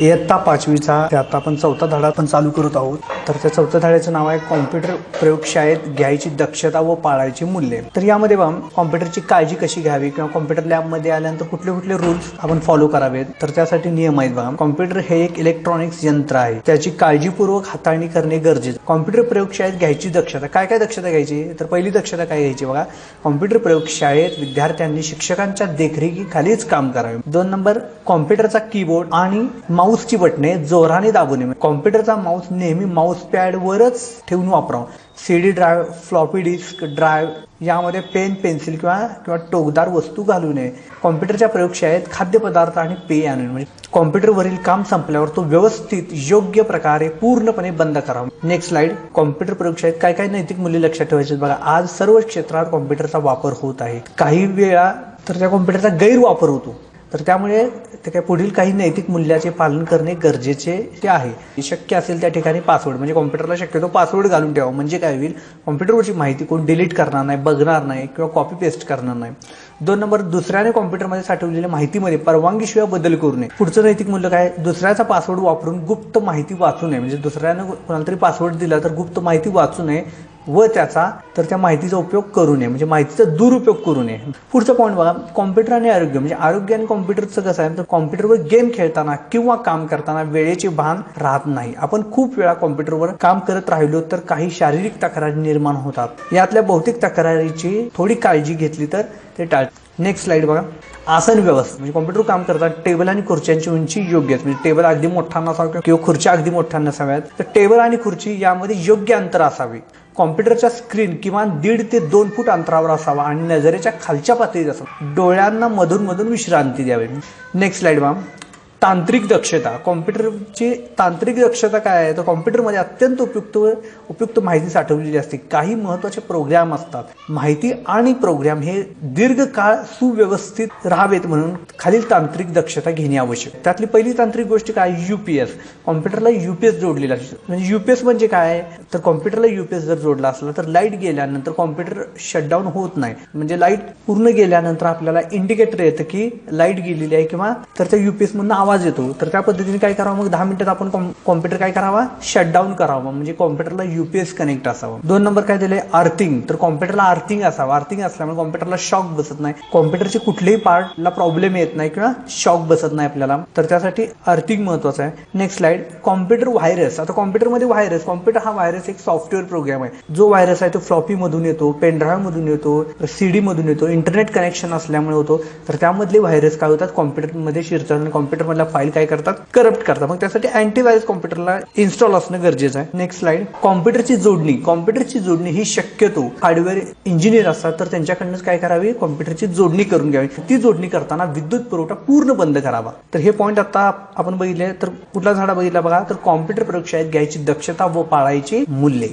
इयत्ता पाचवीचा ते आता आपण चौथा धडा आपण चालू करत आहोत. तर त्या चौथ्या धड्याचं नाव आहे कॉम्प्युटर प्रयोगशाळेत घ्यायची दक्षता व पाळायची मूल्ये. तर यामध्ये बघा कॉम्प्युटरची काळजी कशी घ्यावी किंवा कॉम्प्युटर लॅबमध्ये आल्यानंतर कुठले कुठले रूल्स आपण फॉलो करावेत? तर त्यासाठी नियम आहेत बघा. कॉम्प्युटर हे एक इलेक्ट्रॉनिक्स यंत्र आहे. त्याची काळजीपूर्वक हाताळणी करणे गरजेचं. कॉम्प्युटर प्रयोगशाळेत घ्यायची दक्षता. काय काय दक्षता घ्यायची? तर पहिली दक्षता काय घ्यायची बघा? कॉम्प्युटर प्रयोगशाळेत विद्यार्थ्यांनी शिक्षकांच्या देखरेखीखालीच काम करावे. दोन नंबर कॉम्प्युटरचा कीबोर्ड आणि माऊसची बटणे जोराने दाबू नये कॉम्प्युटरचा माऊस नेहमी माऊस पॅडवरच ठेवून वापरावं. C D drive floppy disk drive यामध्ये पेन पेन्सिल किंवा किंवा टोकदार वस्तू घालू नये. कॉम्प्युटरच्या प्रयोगशाळेत खाद्यपदार्थ आणि पेय आणू नये म्हणजे कॉम्प्युटरवरील काम संपल्यावर तो व्यवस्थित योग्य प्रकारे पूर्णपणे बंद करावा. नेक्स्ट स्लाइड कॉम्प्युटर प्रयोगशाळेत काय काय नैतिक मूल्य लक्षात ठेवायचे बघा. आज सर्व क्षेत्रात कॉम्प्युटरचा वापर होत आहे. काही वेळा तर त्या कॉम्प्युटरचा गैरवापर होतो. तर त्यामुळे ते काय पुढील काही नैतिक मूल्याचे पालन करणे गरजेचे ते आहे. शक्य असेल त्या ठिकाणी पासवर्ड म्हणजे कॉम्प्युटरला शक्यतो पासवर्ड घालून ठेवा. म्हणजे काय होईल? कॉम्प्युटरवरची माहिती कोण डिलीट करणार नाही बघणार नाही किंवा कॉपी पेस्ट करणार नाही. दोन नंबर दुसऱ्याने कॉम्प्युटरमध्ये साठवलेल्या माहितीमध्ये परवानगीशिवाय बदल करू नये. पुढचं नैतिक मूल्य काय? दुसऱ्याचा पासवर्ड वापरून गुप्त माहिती वाचू नये. म्हणजे दुसऱ्यानं कोणाला तरी पासवर्ड दिला तर गुप्त माहिती वाचू नये. व त्याचा तर त्या माहितीचा उपयोग करू नये. म्हणजे माहितीचा दुरुपयोग करू नये. पुढचं पॉईंट बघा. कॉम्प्युटर आणि आरोग्य. म्हणजे आरोग्य आणि कॉम्प्युटरचं कसं आहे? तर कॉम्प्युटरवर गेम खेळताना किंवा काम करताना वेळेचे भान राहत नाही. आपण खूप वेळा कॉम्प्युटरवर काम करत राहिलो तर काही शारीरिक तक्रारी निर्माण होतात. यातल्या भौतिक तक्रारीची थोडी काळजी घेतली तर ते टाळ. नेक्स्ट स्लाइड बघा. आसन व्यवस्था. म्हणजे कॉम्प्युटर काम करतात. टेबल आणि खुर्च्यांची उंची योग्य आहे. म्हणजे टेबल अगदी मोठा नसावा किंवा खुर्च्या अगदी मोठ्या नसाव्यात. तर टेबल आणि खुर्ची यामध्ये योग्य अंतर असावे. कॉम्प्युटरच्या स्क्रीन किमान दीड ते दोन फूट अंतरावर असावा आणि नजरेच्या खालच्या पातळीत असावा. डोळ्यांना मधून मधून विश्रांती द्यावी. नेक्स्ट स्लाइड मॅम तांत्रिक दक्षता. कॉम्प्युटरची तांत्रिक दक्षता काय आहे? तर कॉम्प्युटरमध्ये अत्यंत उपयुक्त उपयुक्त माहिती साठवलेली असते. काही महत्त्वाचे प्रोग्राम असतात. माहिती आणि प्रोग्राम हे दीर्घकाळ सुव्यवस्थित राहावेत म्हणून खालील तांत्रिक दक्षता घेणे आवश्यक. त्यातली पहिली तांत्रिक गोष्ट काय? युपीएस कॉम्प्युटरला युपीएस जोडलेला असतो. म्हणजे युपीएस म्हणजे काय? तर कॉम्प्युटरला युपीएस जर जोडला असला तर लाइट गेल्यानंतर कॉम्प्युटर शटडाऊन होत नाही. म्हणजे लाइट पूर्ण गेल्यानंतर आपल्याला इंडिकेटर येतं की लाइट गेलेली आहे किंवा तर त्या युपीएस मधून आवाज येतो तर त्या पद्धतीने काय करावं? मग दहा मिनिटात आपण कॉम्प्युटर काय करावा? शटडाऊन करावा. म्हणजे कॉम्प्युटरला युपीएस कनेक्ट असावं. दोन नंबर काय दिले अर्थिंग तर कॉम्प्युटरला अर्थिंग असावं. अर्थिंग असल्यामुळे कॉम्प्युटरला शॉक बसत नाही. कॉम्प्युटरचे कुठलेही पार्टला प्रॉब्लेम येत नाही किंवा शॉक बसत नाही आपल्याला. तर त्यासाठी अर्थिंग महत्वाचं आहे. नेक्स्ट स्लाइड कॉम्प्युटर व्हायरस आता कॉम्प्युटरमध्ये व्हायरस कॉम्प्युटर हा व्हायरस एक सॉफ्टवेअर प्रोग्राम आहे. जो व्हायरस आहे तो फ्लॉपी मधून येतो पेनड्राईव्ह मधून येतो सीडी मधून येतो इंटरनेट कनेक्शन असल्यामुळे होतो. तर त्यामधले व्हायरस काय होतात? कॉम्प्युटरमध्ये शिरतात आणि कॉम्प्युटरमधल्या फाईल काय करतात? करप्ट करतात. मग त्यासाठी अँटीव्हायरस कॉम्प्युटरला इन्स्टॉल असणं गरजेचं आहे. नेक्स्ट स्लाइड कॉम्प्युटरची जोडणी. कॉम्प्युटरची जोडणी ही शक्यतो हार्डवेअर इंजिनियर असतात तर त्यांच्याकडनंच काय करावी? कॉम्प्युटरची जोडणी करून घ्यावी. ती जोडणी करताना विद्युत पुरवठा पूर्ण बंद करावा. तर हे पॉईंट आता आपण बघितले. तर कुठला झाडा बघितला बघा? तर कॉम्प्युटर प्रयोगशाळेत घ्यायची दक्षता व पाळायची मूल्ये.